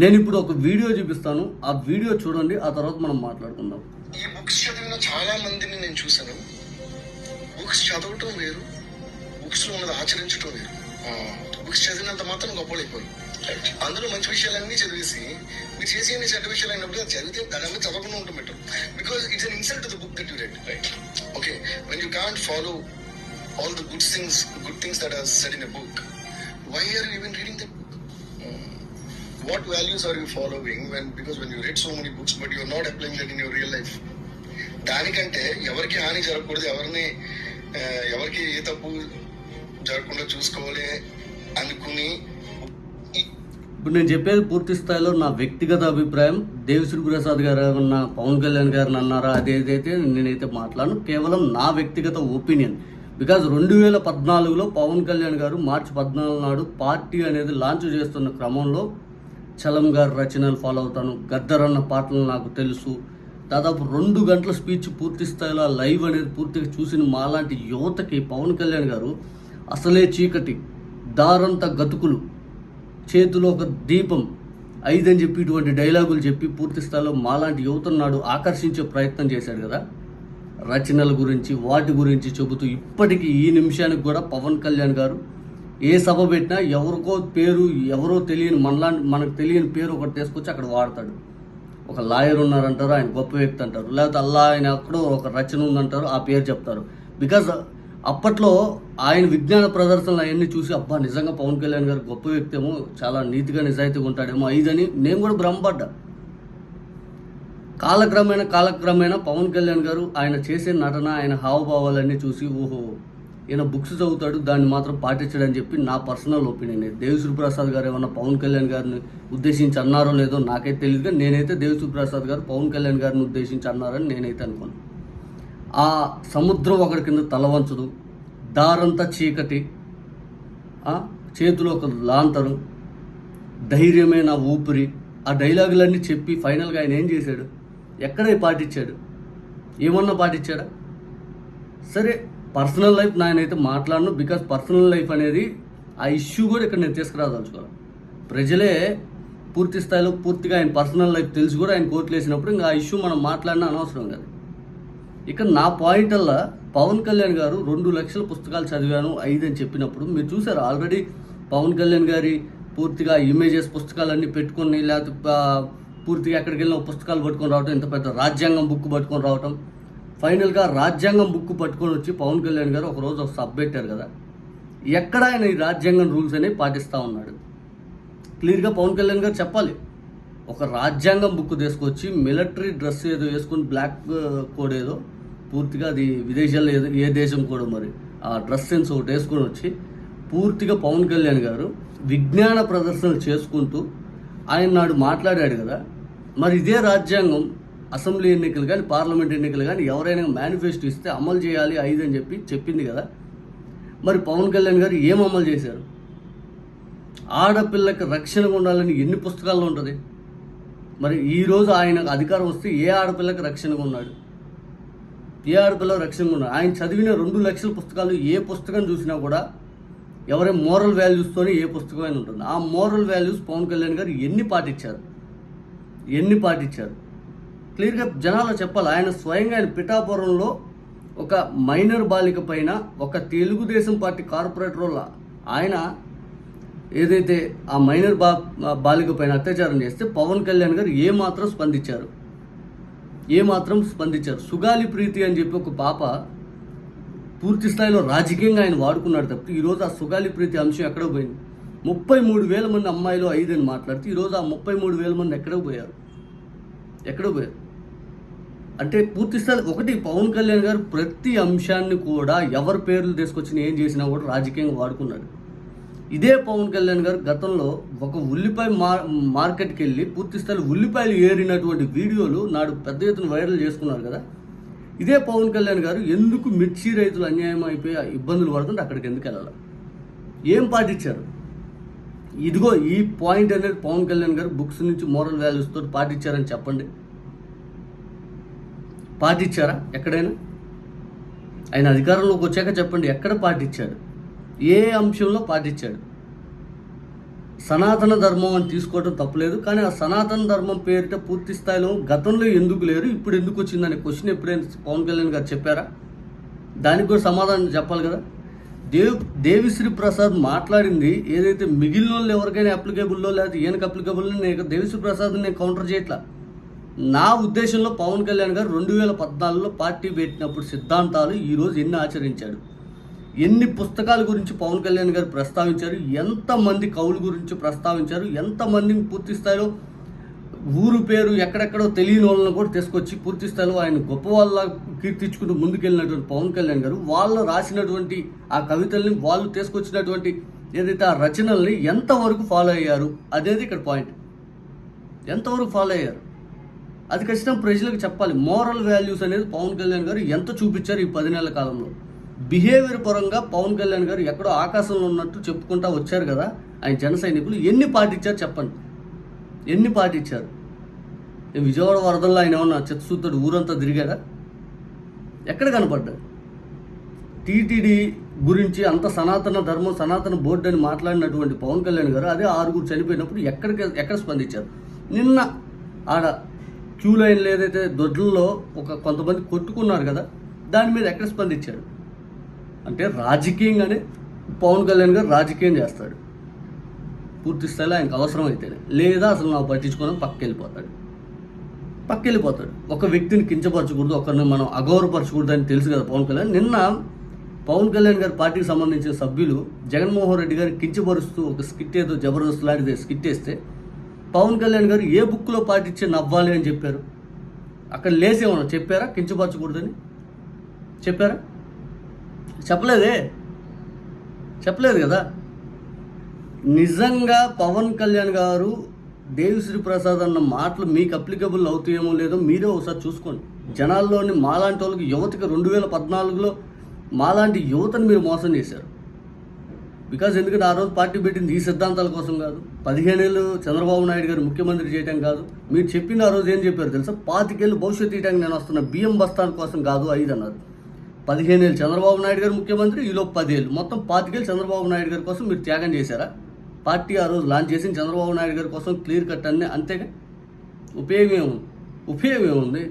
నేను ఇప్పుడు ఒక వీడియో చూపిస్తాను. ఆ వీడియో చూడండి ఆ తర్వాత మనం మాట్లాడుకుందాం. ఈ బుక్స్ చదివిన చాలా మందిని నేను చూశాను. బుక్స్ చదవటం వేరు బుక్స్లో ఉన్నది ఆచరించటం వేరు. బుక్స్ చదివినంత మాత్రం గొప్పలైపోయి అందులో మంచి విషయాలన్నీ చదివేసి మీరు చేసి అన్ని చెడ్డ విషయాలు అయినప్పుడు అది చదివితే దాని మీద చదవకుండా ఉండటం better because it's an insult the book that you read right okay when you can't follow all the good things good things that are said in a book why are you even reading that what values are you following when because when you read so many books but you're not applying that in your real life? దానికంటే ఎవరికి హాని జరగకూడదు ఎవరిని ఎవరికి ఏ తప్పు జరగకుండా చూసుకోవాలి అనుకుని ఇప్పుడు నేను చెప్పేది పూర్తి స్థాయిలో నా వ్యక్తిగత అభిప్రాయం. దేవిశ్రీ ప్రసాద్ గారు ఉన్న పవన్ కళ్యాణ్ గారిని అన్నారా? అదేదైతే నేనైతే మాట్లాడను. కేవలం నా వ్యక్తిగత ఒపీనియన్. బికాజ్ రెండు వేల పద్నాలుగులో పవన్ కళ్యాణ్ గారు మార్చి పద్నాలుగు నాడు పార్టీ అనేది లాంచ్ చేస్తున్న క్రమంలో చలం గారి రచనలు ఫాలో అవుతాను. గద్దర్ అన్న పాటలు నాకు తెలుసు. దాదాపు రెండు గంటల స్పీచ్ పూర్తి స్థాయిలో లైవ్ అనేది పూర్తిగా చూసిన మాలాంటి యువతకి పవన్ కళ్యాణ్ గారు అసలే చీకటి దారంత గతుకులు చేతిలో ఒక దీపం ఐదని చెప్పి ఇటువంటి డైలాగులు చెప్పి పూర్తి స్థాయిలో మాలాంటి యువతను నాడు ఆకర్షించే ప్రయత్నం చేశాడు కదా. రచనల గురించి వాటి గురించి చెబుతూ ఇప్పటికీ ఈ నిమిషానికి కూడా పవన్ కళ్యాణ్ గారు ఏ సభ పెట్టినా ఎవరికో పేరు ఎవరో తెలియని మనలాంటి మనకు తెలియని పేరు ఒకటి తీసుకొచ్చి అక్కడ వాడతాడు. ఒక లాయర్ ఉన్నారంటారు ఆయన గొప్ప వ్యక్తి అంటారు. లేకపోతే అల్లా ఆయన ఎక్కడో ఒక రచన ఉందంటారు ఆ పేరు చెప్తారు. బికాజ్ అప్పట్లో ఆయన విజ్ఞాన ప్రదర్శనలు అవన్నీ చూసి అబ్బా నిజంగా పవన్ కళ్యాణ్ గారు గొప్ప వ్యక్తి ఏమో చాలా నీతిగా నిజాయితీగా ఉంటాడేమో ఐదని నేను కూడా భ్రమపడ్డా. కాలక్రమేణా కాలక్రమేణా పవన్ కళ్యాణ్ గారు ఆయన చేసే నటన ఆయన హావభావాలన్నీ చూసి ఓహో ఈయన బుక్స్ చదువుతాడు దాన్ని మాత్రం పాటించడని చెప్పి నా పర్సనల్ ఒపీనియన్. దేవిశ్రీ ప్రసాద్ గారు ఏమన్నా పవన్ కళ్యాణ్ గారిని ఉద్దేశించి అన్నారో లేదో నాకైతే తెలియదు కానీ నేనైతే దేవిశ్రీ ప్రసాద్ గారు పవన్ కళ్యాణ్ గారిని ఉద్దేశించి అన్నారని నేనైతే అనుకోను. ఆ సముద్రం ఒకటి కింద తలవంచదు దారంతా చీకటి చేతిలో ఒక లాంతరు ధైర్యమే నా ఊపిరి ఆ డైలాగులన్నీ చెప్పి ఫైనల్గా ఆయన ఏం చేశాడు? ఎక్కడ పాటించాడు? ఏమన్నా పాటించాడా? సరే పర్సనల్ లైఫ్ నేనైతే మాట్లాడను బికాస్ పర్సనల్ లైఫ్ అనేది ఆ ఇష్యూ కూడా ఇక్కడ నేను తీసుకురాదలుచుకోవాలి ప్రజలే పూర్తి స్థాయిలో పూర్తిగా ఆయన పర్సనల్ లైఫ్ తెలిసి కూడా ఆయన కోర్టులు వేసినప్పుడు ఇంకా ఆ ఇష్యూ మనం మాట్లాడిన అనవసరం కదా. ఇక నా పాయింట్ అల్లా పవన్ కళ్యాణ్ గారు రెండు లక్షల పుస్తకాలు చదివాను ఐదు అని చెప్పినప్పుడు మీరు చూసారు ఆల్రెడీ పవన్ కళ్యాణ్ గారి పూర్తిగా ఇమేజెస్ పుస్తకాలన్నీ పెట్టుకొని లేకపోతే పూర్తిగా ఎక్కడికి వెళ్ళిన పుస్తకాలు పట్టుకొని రావటం ఇంత పెద్ద రాజ్యాంగం బుక్ పట్టుకొని రావటం ఫైనల్గా రాజ్యాంగం బుక్ పట్టుకొని వచ్చి పవన్ కళ్యాణ్ గారు ఒకరోజు ఒక సబ్ పెట్టారు కదా. ఎక్కడ ఆయన ఈ రాజ్యాంగం రూల్స్ అనేవి పాటిస్తూ ఉన్నాడు. క్లియర్గా పవన్ కళ్యాణ్ గారు చెప్పాలి. ఒక రాజ్యాంగం బుక్ తీసుకొచ్చి మిలిటరీ డ్రెస్ ఏదో వేసుకుని బ్లాక్ కోడ్ ఏదో పూర్తిగా అది విదేశాల్లో ఏదో ఏ దేశం కూడా మరి ఆ డ్రెస్ సెన్స్ ఒకటి వేసుకొని వచ్చి పూర్తిగా పవన్ కళ్యాణ్ గారు విజ్ఞాన ప్రదర్శనలు చేసుకుంటూ ఆయన నాడు మాట్లాడాడు కదా. మరి ఇదే రాజ్యాంగం అసెంబ్లీ ఎన్నికలు కానీ పార్లమెంట్ ఎన్నికలు కానీ ఎవరైనా మేనిఫెస్టో ఇస్తే అమలు చేయాలి ఐదు అని చెప్పి చెప్పింది కదా. మరి పవన్ కళ్యాణ్ గారు ఏం అమలు చేశారు? ఆడపిల్లకి రక్షణ ఉండాలని ఎన్ని పుస్తకాల్లో ఉంటుంది? మరి ఈరోజు ఆయనకు అధికారం వస్తే ఏ ఆడపిల్లకి రక్షణగా ఉన్నాడు? ఏ ఆడపిల్ల రక్షణగా ఉన్నాడు? ఆయన చదివిన రెండు లక్షల పుస్తకాలు ఏ పుస్తకం చూసినా కూడా ఎవరి మోరల్ వాల్యూస్తోనే ఏ పుస్తకమైనా ఉంటుంది. ఆ మోరల్ వాల్యూస్ పవన్ కళ్యాణ్ గారు ఎన్ని పాటించారు? ఎన్ని పాటించారు? క్లియర్గా జనాలు చెప్పాలి. ఆయన స్వయంగా ఆయన పిఠాపురంలో ఒక మైనర్ బాలిక పైన ఒక తెలుగుదేశం పార్టీ కార్పొరేటర్ ఆయన ఏదైతే ఆ మైనర్ బా బాలిక పైన అత్యాచారం చేస్తే పవన్ కళ్యాణ్ గారు ఏ మాత్రం స్పందించారు. ఏ మాత్రం స్పందించారు. సుగాలి ప్రీతి అని చెప్పి ఒక పాప పూర్తి స్థాయిలో రాజకీయంగా ఆయన వాడుకున్నాడు తప్పితే ఈరోజు ఆ సుగాలి ప్రీతి అంశం ఎక్కడ పోయింది? ముప్పై మూడు వేల మంది అమ్మాయిలు ఐదు అని మాట్లాడితే ఈరోజు ఆ ముప్పై మూడు వేల మంది ఎక్కడ పోయారు? ఎక్కడ పోయారు? అంటే పూర్తి స్థాయి ఒకటి పవన్ కళ్యాణ్ గారు ప్రతి అంశాన్ని కూడా ఎవరి పేర్లు తీసుకొచ్చిన ఏం చేసినా కూడా రాజకీయంగా వాడుకున్నాడు. ఇదే పవన్ కళ్యాణ్ గారు గతంలో ఒక ఉల్లిపాయ మార్ మార్కెట్కి వెళ్ళి పూర్తి స్థాయి ఉల్లిపాయలు ఏరినటువంటి వీడియోలు నాడు పెద్ద ఎత్తున వైరల్ చేసుకున్నారు కదా. ఇదే పవన్ కళ్యాణ్ గారు ఎందుకు మిర్చి రైతులు అన్యాయం అయిపోయి ఇబ్బందులు పడుతుంటే అక్కడికి ఎందుకు వెళ్ళాలి? ఏం పాటించారు? ఇదిగో ఈ పాయింట్ అనేది పవన్ కళ్యాణ్ గారు బుక్స్ నుంచి మోరల్ వాల్యూస్తో తోటి పాటించారని చెప్పండి. పాటించారా? ఎక్కడైనా? ఆయన అధికారంలోకి వచ్చాక చెప్పండి ఎక్కడ పాటించాడు? ఏ అంశంలో పాటించాడు? సనాతన ధర్మం అని తీసుకోవడం తప్పలేదు కానీ ఆ సనాతన ధర్మం పేరిట పూర్తి స్థాయిలో గతంలో ఎందుకు లేరు ఇప్పుడు ఎందుకు వచ్చిందనే క్వశ్చన్ ఎప్పుడైనా పవన్ కళ్యాణ్ గారు చెప్పారా? దానికి కూడా సమాధానం చెప్పాలి కదా. దేవ్ దేవిశ్రీ ప్రసాద్ మాట్లాడింది ఏదైతే మిగిలిన వాళ్ళు ఎవరికైనా అప్లికేబుల్లో లేదా ఈయనకు అప్లికేబుల్ నేను దేవిశ్రీ ప్రసాద్ నేను కౌంటర్ చేయట్లా? నా ఉద్దేశంలో పవన్ కళ్యాణ్ గారు రెండు వేల పద్నాలుగులో పార్టీ పెట్టినప్పుడు సిద్ధాంతాలు ఈరోజు ఎన్ని ఆచరించాడు? ఎన్ని పుస్తకాల గురించి పవన్ కళ్యాణ్ గారు ప్రస్తావించారు? ఎంతమంది కవుల గురించి ప్రస్తావించారు? ఎంతమందిని పూర్తి స్థాయిలో ఊరు పేరు ఎక్కడెక్కడో తెలియని వాళ్ళని కూడా తీసుకొచ్చి పూర్తి స్థాయిలో ఆయన గొప్ప వాళ్ళ కీర్తించుకుంటూ ముందుకెళ్ళినటువంటి పవన్ కళ్యాణ్ గారు వాళ్ళు రాసినటువంటి ఆ కవితల్ని వాళ్ళు తీసుకొచ్చినటువంటి ఏదైతే ఆ రచనల్ని ఎంతవరకు ఫాలో అయ్యారు? అదేది ఇక్కడ పాయింట్. ఎంతవరకు ఫాలో అయ్యారు? అది ఖచ్చితంగా ప్రజలకు చెప్పాలి. మోరల్ వాల్యూస్ అనేది పవన్ కళ్యాణ్ గారు ఎంత చూపించారు ఈ పది నెలల కాలంలో? బిహేవియర్ పరంగా పవన్ కళ్యాణ్ గారు ఎక్కడో ఆకాశంలో ఉన్నట్టు చెప్పుకుంటా వచ్చారు కదా ఆయన జన సైనికులు ఎన్ని పాటించారు చెప్పండి. ఎన్ని పాటించారు? విజయవాడ వరదల్లో ఆయన ఏమన్నా చిత్తశుద్ధుడు ఊరంతా తిరిగాడా? ఎక్కడ కనపడ్డాడు? టీటీడీ గురించి అంత సనాతన ధర్మం సనాతన బోర్డు అని మాట్లాడినటువంటి పవన్ కళ్యాణ్ గారు అదే ఆరుగురు చనిపోయినప్పుడు ఎక్కడికి ఎక్కడ స్పందించారు? నిన్న ఆడ క్యూ లైన్లు ఏదైతే దొడ్లలో ఒక కొంతమంది కొట్టుకున్నారు కదా దాని మీద ఎక్కడ స్పందించాడు? అంటే రాజకీయంగానే పవన్ కళ్యాణ్ గారు రాజకీయం చేస్తాడు. పూర్తి స్థాయిలో ఆయనకు అవసరం అయితేనే లేదా అసలు నాకు పట్టించుకొని పక్క వెళ్ళిపోతాడు పక్క వెళ్ళిపోతాడు ఒక వ్యక్తిని కించపరచకూడదు ఒకరిని మనం అగౌరవపరచకూడదు అని తెలుసు కదా పవన్ కళ్యాణ్. నిన్న పవన్ కళ్యాణ్ గారి పార్టీకి సంబంధించిన సభ్యులు జగన్మోహన్ రెడ్డి గారిని కించపరుస్తూ ఒక స్కిట్ ఏదో జబర్దస్త్ లాంటిది స్కిట్ వేస్తే పవన్ కళ్యాణ్ గారు ఏ బుక్లో పాటించి నవ్వాలి అని చెప్పారు. అక్కడ లేసేమన్నా చెప్పారా? కించపరచకూడదని? చెప్పారా? చెప్పలేదే. చెప్పలేదు కదా. నిజంగా పవన్ కళ్యాణ్ గారు దేవిశ్రీ ప్రసాద్ అన్న మాటలు మీకు అప్లికబుల్ అవుతాయేమో లేదో మీరే ఒకసారి చూసుకోండి. జనాల్లోని మాలాంటి వాళ్ళకి యువతకి రెండు వేల పద్నాలుగులో మాలాంటి యువతను మీరు మోసం చేశారు. బికాజ్ ఎందుకంటే ఆ రోజు పార్టీ పెట్టింది ఈ సిద్ధాంతాల కోసం కాదు. పదిహేనేళ్ళు చంద్రబాబు నాయుడు గారు ముఖ్యమంత్రి చేయటం కాదు. మీరు చెప్పింది ఆ రోజు ఏం చెప్పారు తెలుసా? పాతికేళ్ళు భవిష్యత్తు ఇవ్వడానికి నేను వస్తున్న బియ్యం బస్తాల కోసం కాదు ఐదు అన్నారు. పదిహేనేళ్ళు చంద్రబాబు నాయుడు గారు ముఖ్యమంత్రి ఈలోపు పదేళ్ళు. మొత్తం పాతికేళ్ళు చంద్రబాబు నాయుడు గారి కోసం మీరు త్యాగం చేశారా? పార్టీ ఆ రోజు లాంచ్ చేసిన చంద్రబాబు నాయుడు గారి కోసం క్లియర్ కట్ అన్నీ అంతేగా? ఉపయోగం ఉంది ఉపయోగం ఏముంది?